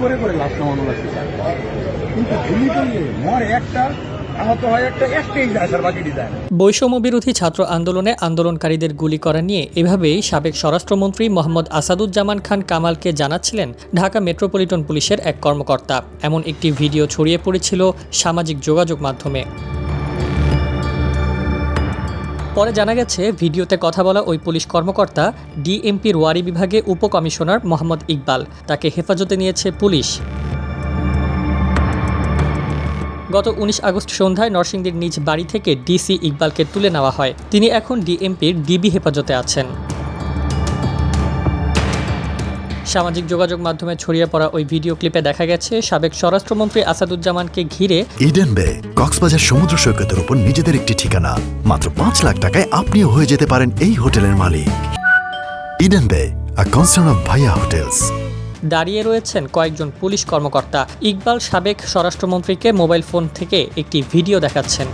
করে করে লাশ নামানো লাগছে কিন্তু গুলি করলে মর একটা বৈষম্য বিরোধী ছাত্র আন্দোলনে আন্দোলনকারীদের গুলি করা নিয়ে এভাবেই সাবেক স্বরাষ্ট্রমন্ত্রী মোহাম্মদ আসাদুজ্জামান খান কামালকে জানাচ্ছিলেন ঢাকা মেট্রোপলিটন পুলিশের এক কর্মকর্তা। এমন একটি ভিডিও ছড়িয়ে পড়েছিল সামাজিক যোগাযোগ মাধ্যমে। পরে জানা গেছে, ভিডিওতে কথা বলা ওই পুলিশ কর্মকর্তা ডিএমপির ওয়ারি বিভাগে উপকমিশনার মোহাম্মদ ইকবাল। তাকে হেফাজতে নিয়েছে পুলিশ। গত উনিশ আগস্ট সন্ধ্যায় নরসিংদীর নিজ বাড়ি থেকে ডিসি ইকবালকে তুলে নেওয়া হয়। তিনি এখন ডিএমপির ডিবি হেফাজতে আছেন। সামাজিক যোগাযোগ মাধ্যমে ছড়িয়ে পড়া ওই ভিডিও ক্লিপে দেখা গেছে সাবেক স্বরাষ্ট্রমন্ত্রী আসাদুজ্জামানকে ঘিরে ইডেন বে কক্সবাজার সমুদ্র সৈকতের উপর নিজেদের একটি ঠিকানা। মাত্র পাঁচ লাখ টাকায় আপনিও হয়ে যেতে পারেন এই হোটেলের মালিক। Eden Bay a concern of ভাইয়া হোটেলস দাঁড়িয়ে রয়েছেন কয়েকজন পুলিশ কর্মকর্তা। ইকবাল সাবেক স্বরাষ্ট্রমন্ত্রীকে মোবাইল ফোন থেকে একটি ভিডিও দেখাচ্ছেন।